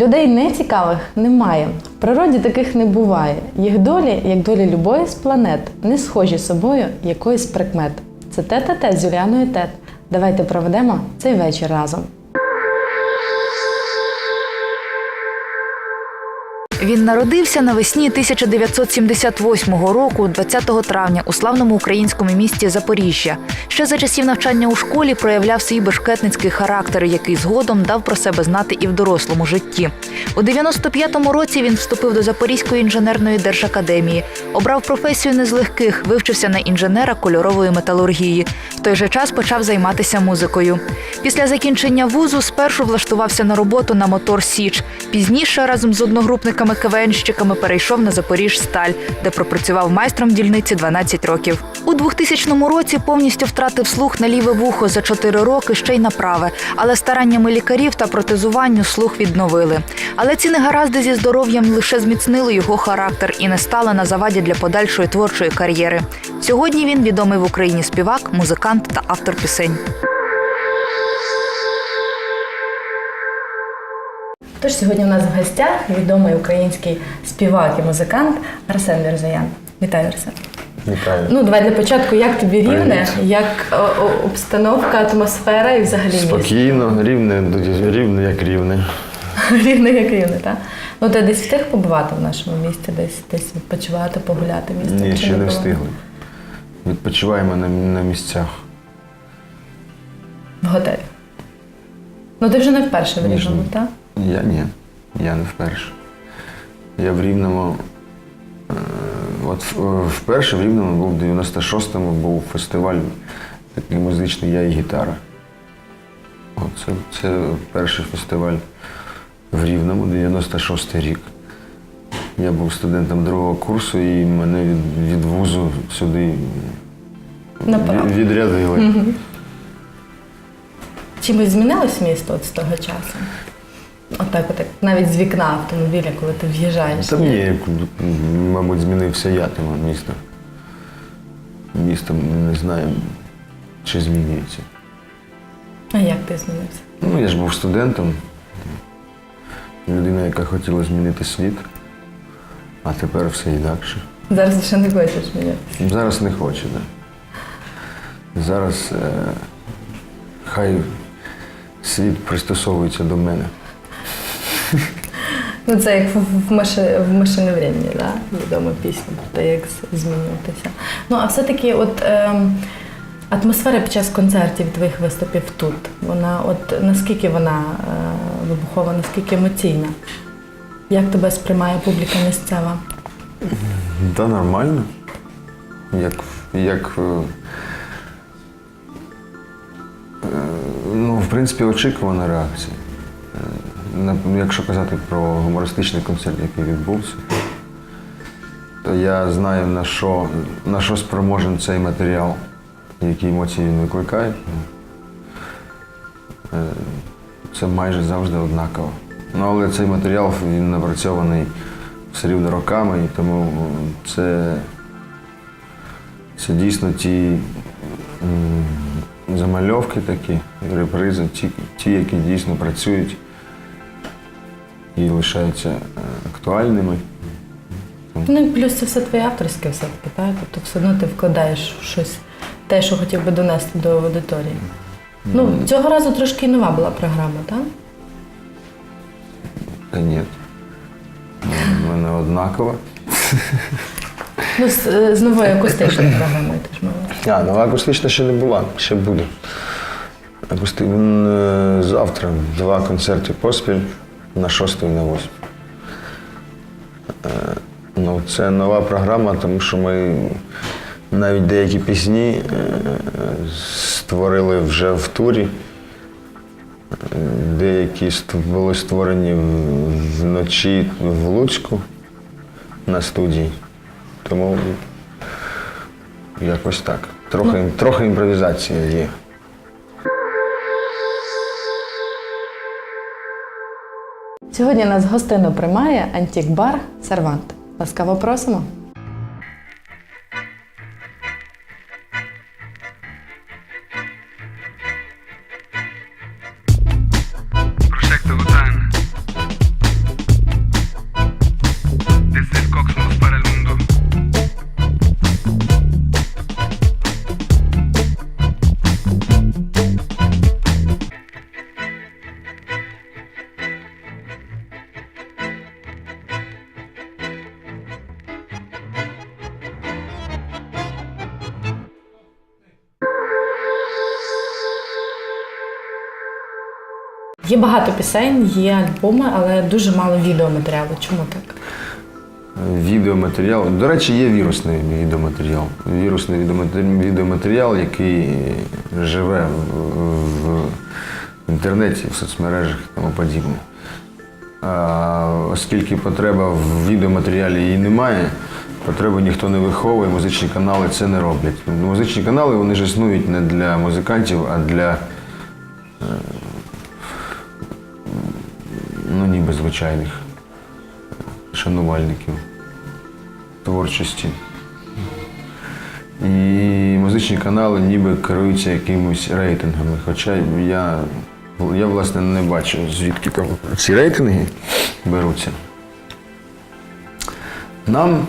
Людей нецікавих немає. В природі таких не буває. Їх долі, як долі любої з планет, не схожі собою якоїсь прикмет. Це тет а тет з Юліаною Тет. Давайте проведемо цей вечір разом. Він народився навесні 1978 року, 20 травня, у славному українському місті Запоріжжя. Ще за часів навчання у школі проявляв свій бешкетницький характер, який згодом дав про себе знати і в дорослому житті. У 95-му році він вступив до Запорізької інженерної держакадемії, обрав професію не з легких, вивчився на інженера кольорової металургії. В той же час почав займатися музикою. Після закінчення вузу спершу влаштувався на роботу на мотор Січ. Пізніше разом з одногрупниками КВНщиками перейшов на Запоріжсталь, де пропрацював майстром дільниці 12 років. У 2000 році повністю втратив слух на ліве вухо за 4 роки, ще й на праве. Але стараннями лікарів та протезуванню слух відновили. Але ці негаразди зі здоров'ям лише зміцнили його характер і не стали на заваді для подальшої творчої кар'єри. Сьогодні він відомий в Україні співак, музикант та автор пісень. Тож сьогодні у нас в гостях відомий український співак і музикант Арсен Мірзаян. Вітаю, Арсен. Вітаю. Ну, давай для початку, як тобі рівне, Привіт. як о, о, обстановка, атмосфера і взагалі місто? Спокійно, рівне, рівне як рівне. Рівне як рівне, так? Ну, ти десь встиг побувати в нашому місті, десь десь відпочивати, погуляти містом? Ні, ще не встигли. Відпочиваємо на, на місцях. В готелі. Ну, ти вже не вперше в Рівному, так? Я ні, я не вперше. Я в Рівному. е, От вперше в Рівному був в 96-му був фестиваль такий музичний Я і гітара. От це, це перший фестиваль в Рівному, 96-й рік. Я був студентом другого курсу і мене від, від вузу сюди від- відрядили. Чимось змінилось місто от з того часу? Отак, от, як навіть з вікна автомобіля, коли ти в'їжджаєш. Та ні, мабуть, змінився я тому місто. Місто не знаю, чи змінюється. А як ти змінився? Ну, я ж був студентом, людина, яка хотіла змінити світ, а тепер все інакше. Зараз ще не хочеш мінятися. Зараз не хочу, так. Да. Зараз е, хай світ пристосовується до мене. Ну, це як в, в, маши, в машини времени, да? відома пісня про те, як змінюватися. Ну, а все-таки от, ем, атмосфера під час концертів твоїх виступів тут, вона от наскільки вона е, вибухова, наскільки емоційна? Як тебе сприймає публіка місцева? Та нормально. Як, як е, е, ну, в принципі, очікувана реакція. Якщо казати про гумористичний концерт, який відбувся, то я знаю, на що, на що спроможен цей матеріал, які емоції він викликає. Е, Це майже завжди однаково. Ну, але цей матеріал він напрацьований все рівно роками, і тому це, це дійсно ті замальовки такі, репризи, ті, ті, які дійсно працюють і лишаються е, актуальними. Ну і плюс це все твоє авторське все-таки, так? Тобто все одно ти вкладаєш щось, те, що хотів би донести до аудиторії. Ну, цього разу трошки нова була програма, так? Та ні. Вона однакова. Ну, з, е, з новою акустичною програмою теж мала. А, нова акустична ще не була, ще буде. Акусти... е, Завтра два концерти поспіль на 6 і на 8. Е, Ну, це нова програма, тому що ми навіть деякі пісні е, створили вже в турі. Е, Деякі були створені вночі в Луцьку на студії. Тому Якось так. Трохи, трохи імпровізація є. Сьогодні нас гостину приймає антік-бар Сервант. Ласкаво просимо. Є багато пісень, є альбоми, але дуже мало відеоматеріалу. Чому так? Відеоматеріал. До речі, є вірусний відеоматеріал. Вірусний відеоматеріал, який живе в, інтернеті, в соцмережах і тому подібне. А, оскільки потреба в відеоматеріалі її немає, потреби ніхто не виховує, музичні канали це не роблять. Музичні канали вони ж існують не для музикантів, а для е, ну, звичайних шанувальників творчості. І музичні канали ніби керуються якимось рейтингами. Хоча я, я власне не бачу, звідки там ці рейтинги беруться. Нам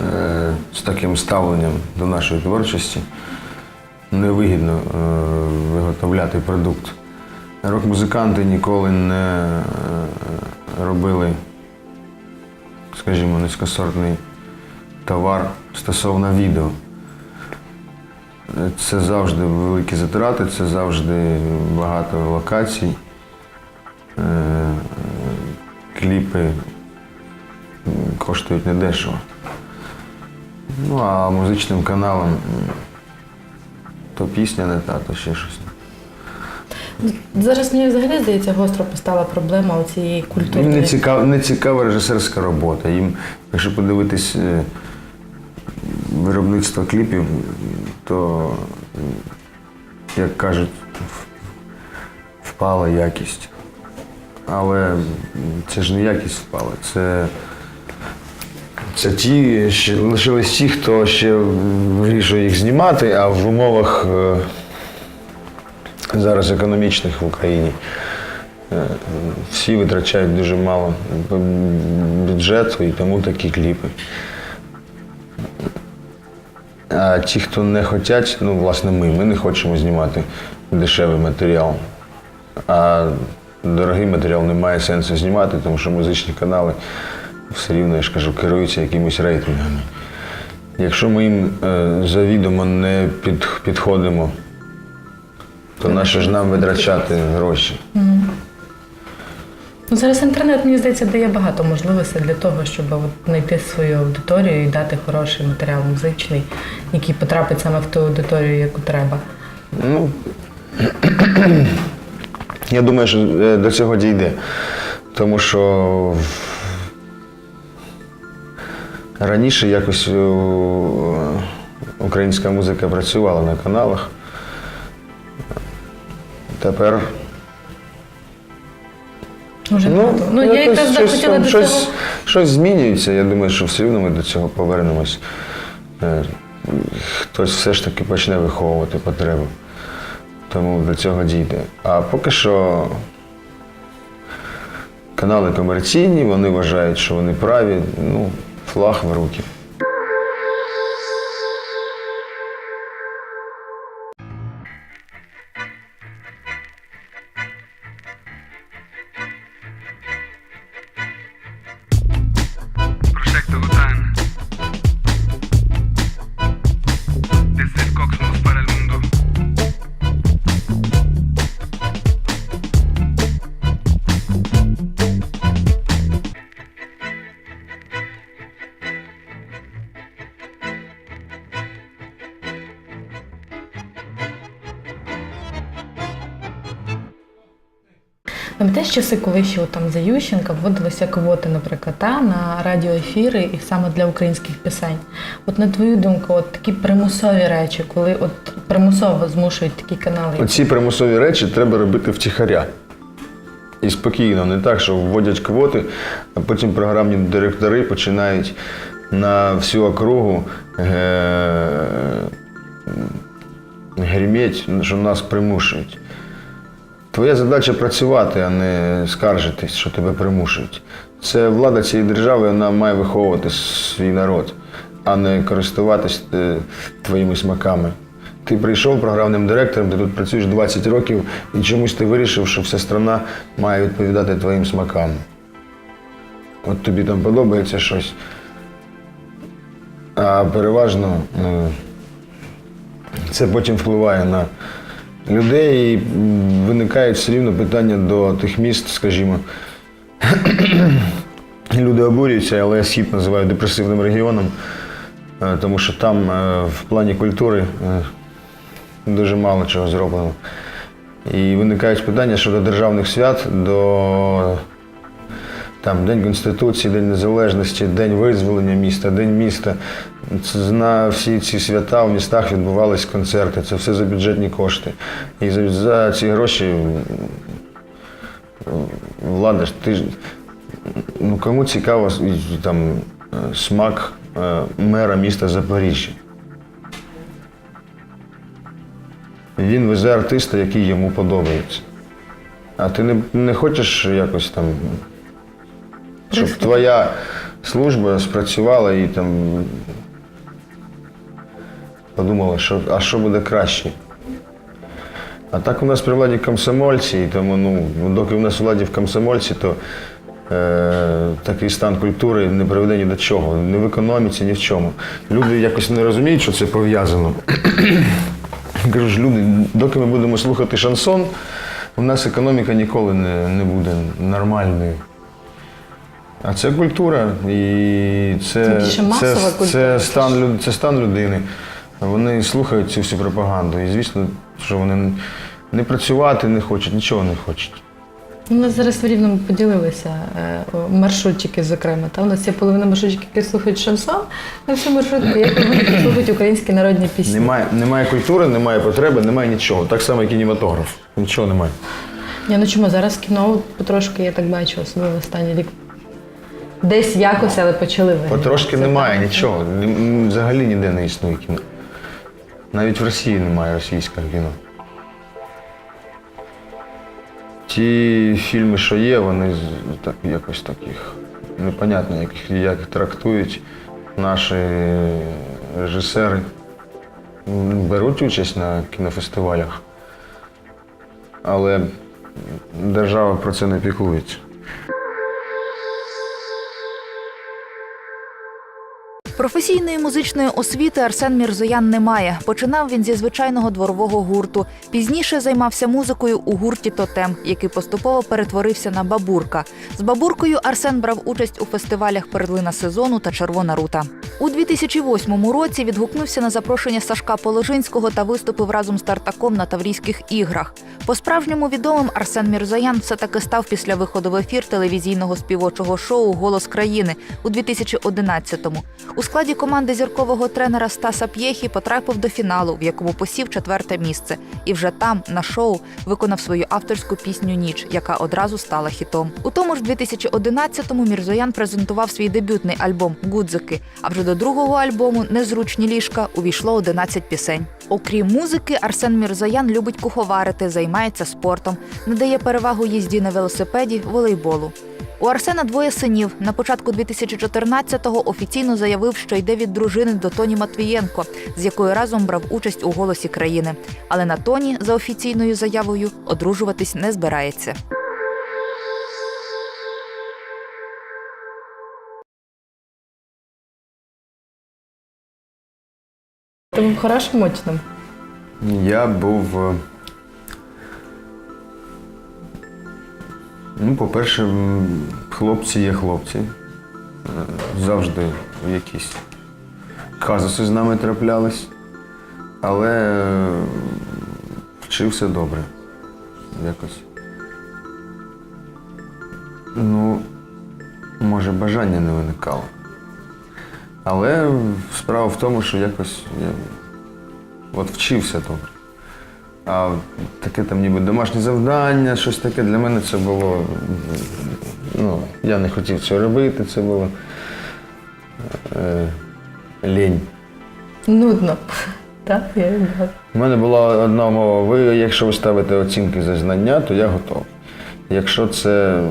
е, з таким ставленням до нашої творчості невигідно е, виготовляти продукт. Рок-музиканти ніколи не е, робили скажімо, низькосортний товар стосовно відео. Це завжди великі затрати, це завжди багато локацій, Е, кліпи коштують недешево. Ну, а музичним каналам м, то пісня не та, то ще щось. Зараз мені взагалі здається, гостро постала проблема цієї культури. не цікава, не цікава режисерська робота. Їм, якщо подивитись е, виробництво кліпів, то, як кажуть, впала якість. Але це ж не якість впала, це, це ті, ще лишились ті, хто ще вирішує їх знімати, а в умовах е, зараз економічних в Україні. Е, Всі витрачають дуже мало бюджету і тому такі кліпи. А ті, хто не хочуть, ну, власне, ми, ми не хочемо знімати дешевий матеріал. А дорогий матеріал немає сенсу знімати, тому що музичні канали все рівно, я ж кажу, керуються якимись рейтингами. Якщо ми їм е, завідомо не під, підходимо, то наше ж нам витрачати гроші. Ну, зараз інтернет, мені здається, дає багато можливостей для того, щоб от знайти свою аудиторію і дати хороший матеріал музичний, який потрапить саме в ту аудиторію, яку треба. Ну, я думаю, що е, до цього дійде. Тому що в- раніше якось е, українська музика працювала на каналах. Тепер Дуже багато. Ну, я якось якраз щось, хотіла там, до щось, цього. щось змінюється. Я думаю, що все одно ми до цього повернемось. Е, Хтось все ж таки почне виховувати потребу. Тому до цього дійде. А поки що канали комерційні, вони вважають, що вони праві. Ну, флаг в руки. Пам'ятаєш часи, коли ще там за Ющенка вводилися квоти, наприклад, та, на радіоефіри і саме для українських пісень. От на твою думку, от такі примусові речі, коли от примусово змушують такі канали. Оці примусові речі треба робити втіхаря. І спокійно, не так, що вводять квоти, а потім програмні директори починають на всю округу е- що нас примушують. Твоя задача працювати, а не скаржитись, що тебе примушують. Це влада цієї держави, вона має виховувати свій народ, а не користуватись е, твоїми смаками. Ти прийшов програмним директором, ти тут працюєш 20 років, і чомусь ти вирішив, що вся страна має відповідати твоїм смакам. От тобі там подобається щось. А переважно ну, це потім впливає на людей і виникають все рівно питання до тих міст, скажімо. Люди обурюються, але я схід називаю депресивним регіоном, е, тому що там е, в плані культури е, дуже мало чого зроблено. І виникають питання щодо державних свят, до там, День Конституції, День Незалежності, День визволення міста, День міста. На всі ці свята в містах відбувались концерти. Це все за бюджетні кошти. І за, за ці гроші влада ж ти ж ну кому цікаво там е, смак е, мера міста Запоріжжя. Він везе артиста, який йому подобається. А ти не, не хочеш якось там, щоб твоя служба спрацювала і там подумала, що, а що буде краще. А так у нас при владі комсомольці, і тому ну, доки у нас у владі в комсомольці, то е, такий стан культури не приведе ні до чого, ні в економіці, ні в чому. Люди якось не розуміють, що це пов'язано. Кажу ж, люди, доки ми будемо слухати шансон, у нас економіка ніколи не, не буде нормальною. А це культура, і це, це, культура. це, стан, це стан людини. Вони слухають цю всю пропаганду. І звісно, що вони не працювати не хочуть, нічого не хочуть. У нас зараз в Рівному поділилися е, маршрутчики, зокрема. Та у нас є половина маршрутчиків, які слухають шансон, а всі маршрутки, які вони слухають українські народні пісні. Немає, немає культури, немає потреби, немає нічого. Так само, як і кінематограф. Нічого немає. Ні, ну чому зараз кіно потрошки, я так бачу, особливо останній рік. Десь якось, але почали ви. Потрошки немає нічого. Взагалі ніде не існує кіно. Навіть в Росії немає російського кіно. Ті фільми, що є, вони так, якось так їх непонятно, як, їх- як трактують наші режисери. Беруть участь на кінофестивалях, але держава про це не піклується. Професійної музичної освіти Арсен Мірзоян не має. Починав він зі звичайного дворового гурту. Пізніше займався музикою у гурті Тотем, який поступово перетворився на бабурка. З бабуркою Арсен брав участь у фестивалях Перлина сезону та Червона рута. У 2008 році відгукнувся на запрошення Сашка Положинського та виступив разом з Тартаком на Таврійських іграх. По-справжньому відомим Арсен Мірзоян все таки став після виходу в ефір телевізійного співочого шоу Голос країни у 2011-му. У складі команди зіркового тренера Стаса П'єхі потрапив до фіналу, в якому посів четверте місце. І вже там, на шоу, виконав свою авторську пісню Ніч, яка одразу стала хітом. У тому ж 2011-му Мірзоян презентував свій дебютний альбом Гудзики. А вже до другого альбому Незручні ліжка увійшло 11 пісень. Окрім музики, Арсен Мірзоян любить куховарити, займається спортом, надає перевагу їзді на велосипеді, волейболу. У Арсена двоє синів. На початку 2014-го офіційно заявив, що йде від дружини до Тоні Матвієнко, з якою разом брав участь у голосі країни. Але на Тоні, за офіційною заявою, одружуватись не збирається. Ти був хорошим учнем. Я був. Ну, по-перше, хлопці є хлопці. Е, Завжди якісь казуси з нами траплялись. Але е, вчився добре. Якось. Ну, може, бажання не виникало. Але справа в тому, що якось я от вчився добре. А таке там ніби домашнє завдання, щось таке для мене це було. Ну, я не хотів цього робити, це було е, лінь. Нудно. Так, я. У мене була одна умова, ви, якщо ви ставите оцінки за знання, то я готов. Якщо це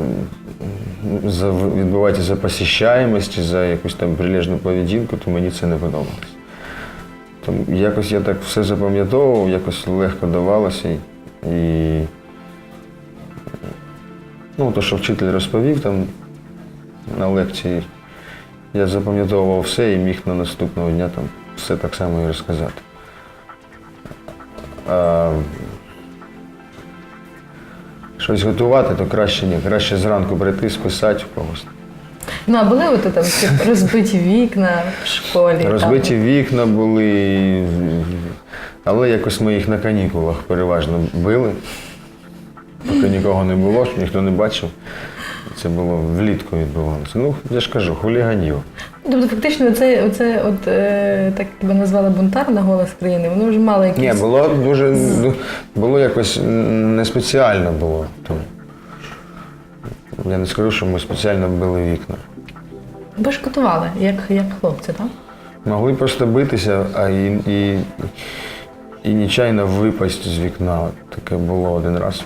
відбувається за посіщаємості, за якусь там прилежну поведінку, то мені це не подобалось. Тому якось я так все запам'ятовував, якось легко давалося. І ну, то, що вчитель розповів там на лекції, я запам'ятовував все і міг на наступного дня там все так само і розказати. А щось готувати, то краще ні. Краще зранку прийти, списати в когось. Ну, а були от там ці розбиті вікна в школі? Розбиті там? вікна були, але якось ми їх на канікулах переважно били. Поки нікого не було, ніхто не бачив. Це було влітку відбувалося. Ну, я ж кажу, хуліганів. Тобто, фактично, оце, оце от, е, так тебе назвали бунтар на голос країни, воно вже мало якісь. Ні, було дуже було якось не спеціально було. Я не скажу, що ми спеціально били вікна. Ви шкотували, як, як хлопці, так? Могли просто битися, а і, і, і нечайно випасть з вікна. Таке було один раз.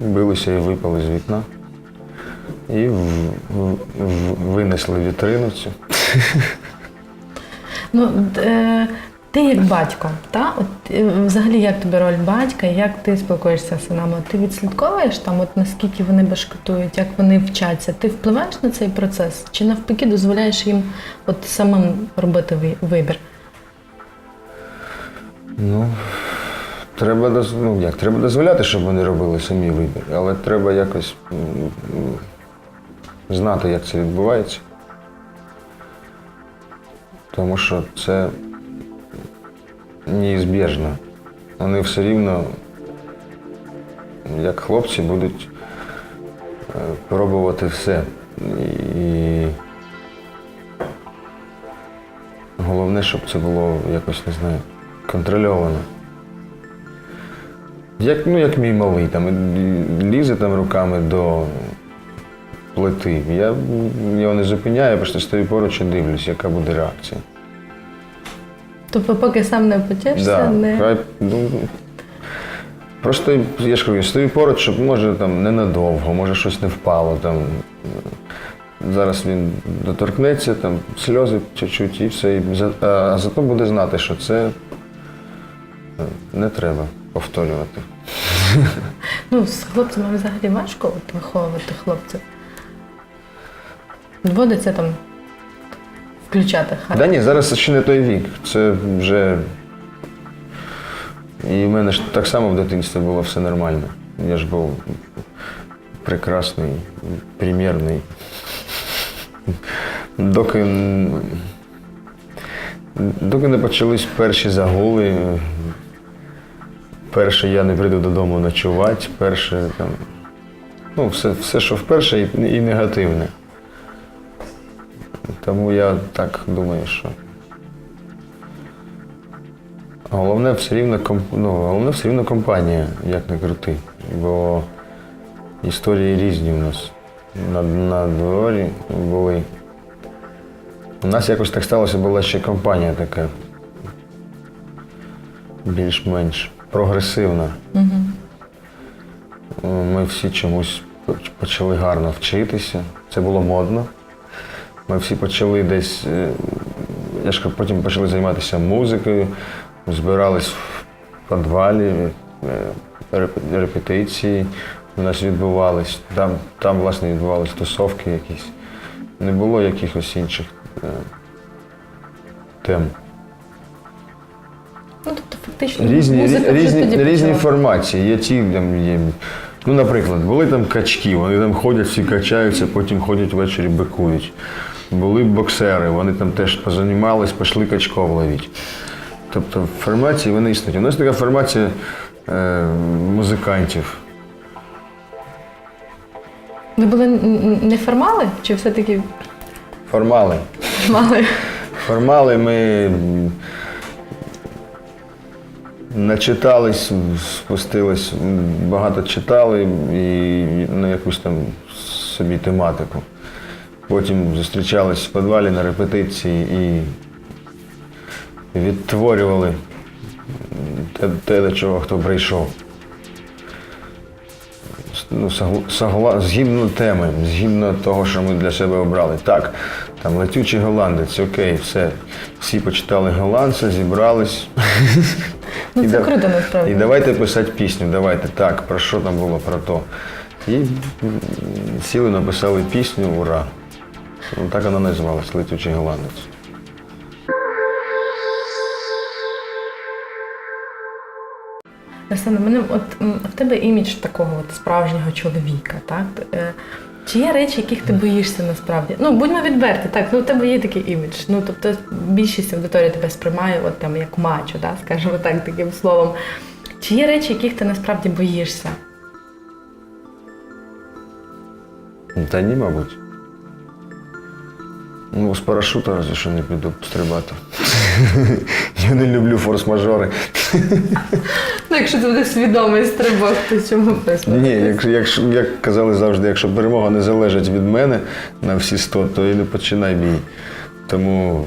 Билися і випали з вікна. І в, в, в- винесли вітрину цю. Ну, е, ти як батько, та? От, е, взагалі, як тобі роль батька, як ти спілкуєшся з синами? Ти відслідковуєш там, от наскільки вони башкетують, як вони вчаться? Ти впливаєш на цей процес? Чи навпаки дозволяєш їм от самим робити вибір? Ну, треба, ну, як, треба дозволяти, щоб вони робили самі вибір, але треба якось м, м, знати, як це відбувається. Тому що це неізбіжно. Вони все рівно, як хлопці, будуть е, пробувати все. І головне, щоб це було якось, не знаю, контрольовано. Як, ну, як мій малий, там, лізе там руками до плити. Я його не зупиняю, просто стою поруч і дивлюсь, яка буде реакція. Тобто, поки сам не потішся, Да, не. хай, ну, просто я ж кажу, стою поруч, щоб може там ненадовго, може щось не впало. Там. Зараз він доторкнеться, там сльози чуть-чуть і все. І за- а, зато буде знати, що це не треба повторювати. Ну, з хлопцями взагалі важко от, виховувати хлопців. Доводиться там включати Да ні, зараз ще не той вік. Це вже. І в мене ж так само в дитинстві було все нормально. Я ж був прекрасний, примірний. Доки, доки не почались перші загули, перше я не прийду додому ночувати, перше там. Ну, все, все що вперше, і, і негативне. Тому я так думаю, що. Головне все рівно комп... ну, головне все рівно компанія, як не крути. Бо історії різні в нас. На, на дворі були. У нас якось так сталося, була ще компанія така. Більш-менш прогресивна. Ми всі чомусь почали гарно вчитися. Це було модно. Ми всі почали десь, е, я ж потім почали займатися музикою, збирались в підвалі, е, репетиції у нас відбувались. Там, там власне, відбувалися тусовки якісь. Не було якихось інших е, тем. Ну, тобто, фактично, Різні, музика вже різні, тоді різні почала. формації. Є ті, там є. Ну, наприклад, були там качки, вони там ходять, всі качаються, потім ходять ввечері бикують. Були боксери, вони там теж позанімались, пішли качков ловити. Тобто формації вони існують. У нас така формація е, музикантів. Ви були не формали, чи все-таки Формали. мали? Формали ми начитались, спустились, багато читали і на якусь там собі тематику. Потім зустрічались в підвалі на репетиції і відтворювали те, те, до чого хто прийшов. ну, согла- згідно теми, згідно того, що ми для себе обрали. Так, там летючий голландець, окей, все. Всі почитали голландця, зібрались. Ну, це круто насправді. І давайте писати пісню, давайте так, про що там було, про то. І сіли, написали пісню, ура. Ну, так вона називалась Летючий голландець. Арсена, в мене от в тебе імідж такого от справжнього чоловіка, так? Е, Чи є речі, яких ти боїшся насправді? Ну, будьмо відверті, так, ну у тебе є такий імідж. Ну, тобто більшість аудиторії тебе сприймає от там як мачо, да, скажімо так, таким словом. Чи є речі, яких ти насправді боїшся? Та ні, мабуть. Ну, з парашута разве що не піду стрибати. Я не люблю форс-мажори. Ну, якщо це буде свідомий стрибок, то чому Ні, як, як, як казали завжди, якщо перемога не залежить від мене на всі 100, то і не починай бій. Тому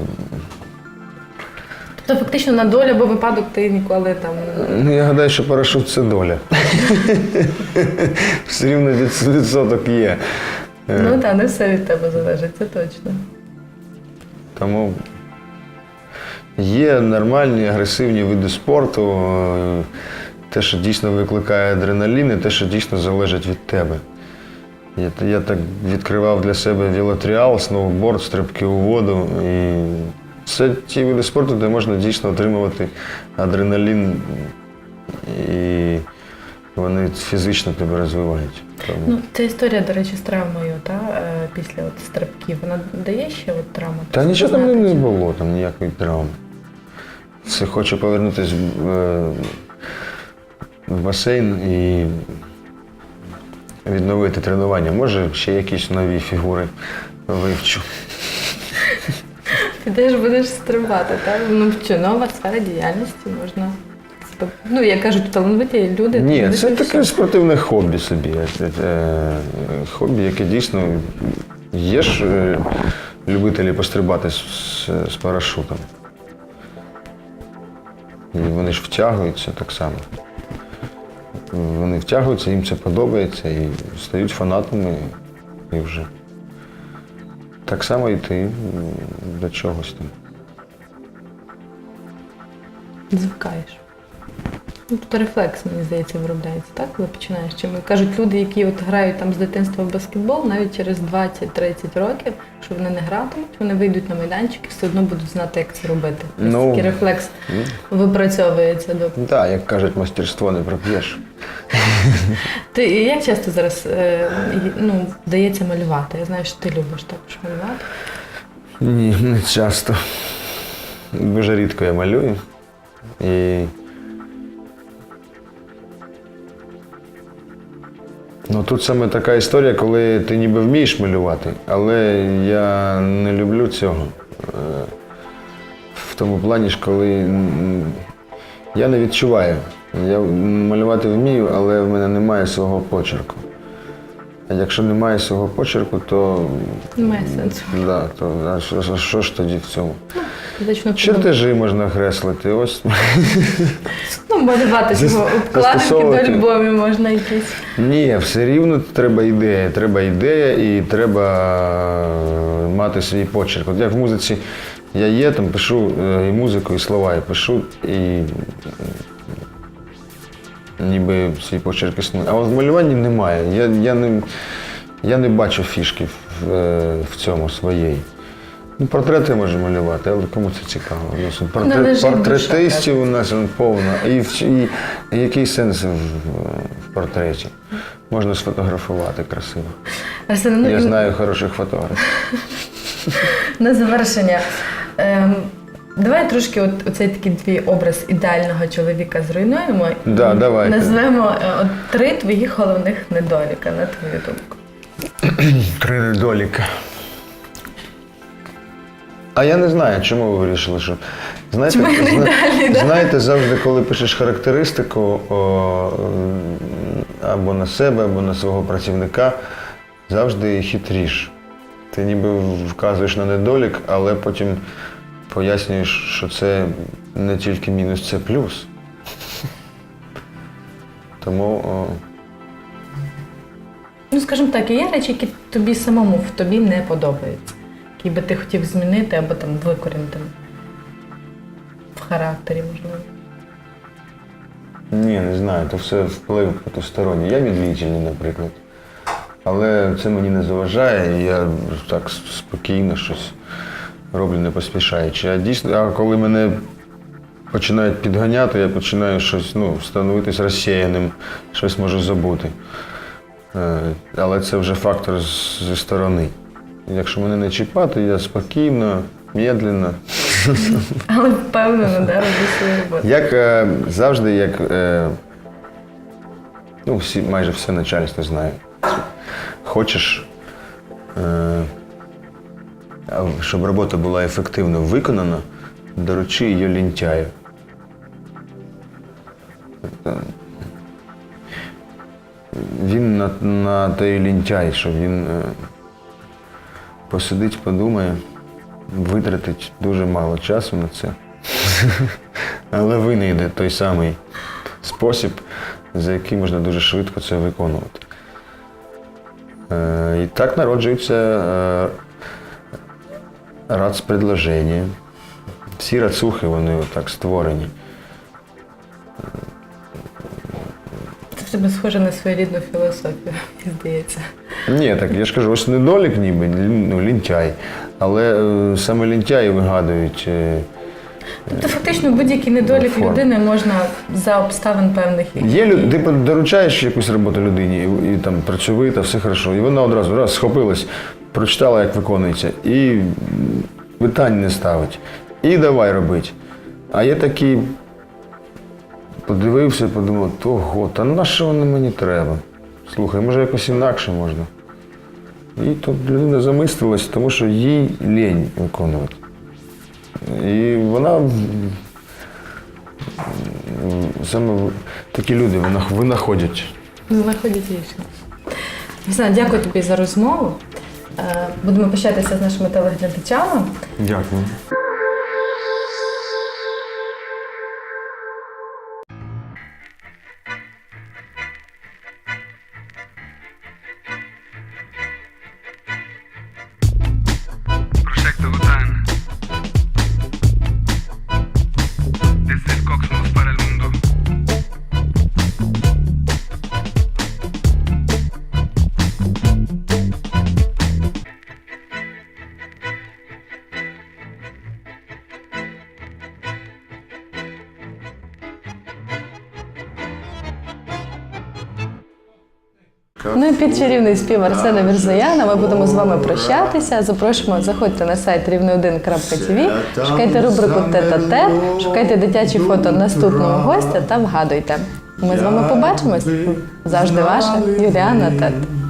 Тобто фактично на долю або випадок ти ніколи там. ну, я гадаю, що парашут це доля. Все рівно відсоток є. Ну так, не все від тебе залежить, це точно. Тому є нормальні агресивні види спорту, е, те, що дійсно викликає адреналін, і те, що дійсно залежить від тебе. Я, я так відкривав для себе велотріал, сноуборд, стрибки у воду. І це ті види спорту, де можна дійсно отримувати адреналін, і вони фізично тебе розвивають. Тому... Ну, ця історія, до речі, з травмою, та, е, після от стрибків, вона дає ще от травму? Та нічого там не було, там ніякої травми. Це хочу повернутися в, е, в басейн і відновити тренування. Може, ще якісь нові фігури вивчу. Підеш будеш стрибати, так? Ну нова сфера діяльності можна. Себе- Ну, як кажуть, талановиті люди. Ні, це таке спортивне хобі собі. Е, е, Хобі, яке дійсно є ж е, любителі пострибати з, з- з парашутом. І вони ж втягуються так само. Вони втягуються, їм це подобається і стають фанатами і вже. Так само і ти до чогось там. Звикаєш. Ну, Тут рефлекс, мені здається, виробляється, так, коли починаєш. Чим кажуть, люди, які от грають там з дитинства в баскетбол, навіть через 20-30 років, що вони не гратимуть, вони вийдуть на майданчик і все одно будуть знати, як це робити. Ну, такий рефлекс випрацьовується до Так, як кажуть, мастерство не проп'єш. Ти як часто зараз е, ну, вдається малювати? Я знаю, що ти любиш також малювати. Ні, не часто. Дуже рідко я малюю. І... Ну тут саме така історія, коли ти ніби вмієш малювати, але я не люблю цього. Е, В тому плані ж, коли я не відчуваю. Я малювати вмію, але в мене немає свого почерку. А якщо немає свого почерку, то Немає сенсу. Да, то а що, а що ж тоді в цьому? Чертежі можна креслити. Ось Ну, малювати цього обкладинки до альбомів можна якісь. ні, все рівно треба ідея. Треба ідея і треба е, мати свій почерк. От як в музиці я є, там пишу е, і музику, і слова, і пишу, і ніби свій почерк існує. А от в малюванні немає. Я, я, не, я не бачу фішки в, е, в цьому своєї. Ну, портрети можу малювати, але кому це цікаво? У нас Ну, портрет, портретистів у нас повно. І, в- і, і який сенс в, в портреті? Можна сфотографувати красиво. Арсен, ну, Я знаю хороших фотографів. на завершення. Ем, давай трошки от, оцей такий твій образ ідеального чоловіка зруйнуємо. Да, і давайте. Назвемо е, от, три твоїх головних недоліка, на твою думку. Три недоліка. А я не знаю, чому ви вирішили, що. Знаєте, Чому я не ідеальний, да? знаєте, завжди, коли пишеш характеристику о, або на себе, або на свого працівника, завжди хитріш. Ти ніби вказуєш на недолік, але потім пояснюєш, що це не тільки мінус, це плюс. Тому о, Ну, скажімо так, є речі, які тобі самому в тобі не подобаються, які би ти хотів змінити або там викорінити в характері, можливо. Ні, не знаю, то все вплив потусторонній. Я медлительний, наприклад. Але це мені не заважає, і я так спокійно щось роблю, не поспішаючи. А дійсно, а коли мене починають підганяти, я починаю щось ну, становитись розсіяним, щось можу забути. Е, Але це вже фактор зі сторони. Якщо мене не чіпати, я спокійно, медленно. Але впевнено, да, роблю свою роботу. Як е, завжди, як е, ну, всі, майже все начальство знає. Хочеш, е, щоб робота була ефективно виконана, доручи її лінтяю. Він на, на той лінтяй, що він е, посидить, подумає, витратить дуже мало часу на це. Але винайде той самий спосіб, за який можна дуже швидко це виконувати. Е, І так народжується е, рацпредложення. Всі рацухи, вони так створені. Це в тебе схоже на своєрідну філософію, здається. Ні, так я ж кажу, ось недолік ніби, ну, лінтяй. Але е, саме лінтяї вигадують. е, Тобто фактично будь-який недолік Форм. людини можна за обставин певних Є люд, ти доручаєш якусь роботу людині, і, і там працьовита, все хорошо. І вона одразу раз схопилась, прочитала, як виконується, і м, питань не ставить. І давай робити. А є такі, подивився, подумав, того, та на що воно мені треба? Слухай, може якось інакше можна. І тут людина замислилась, тому що їй лінь виконувати. І вона саме такі люди винаходять. винаходять. рішення. Весна, дякую тобі за розмову. Е, Будемо прощатися з нашими телеглядачами. Дякую. Чарівний спів Арсена Мірзояна. ми будемо з вами прощатися. Запрошуємо, заходьте на сайт рівне1.tv, шукайте рубрику Тет-а-тет, шукайте дитячі фото наступного гостя та вгадуйте. Ми з вами побачимось. Завжди ваша Юліана Тет.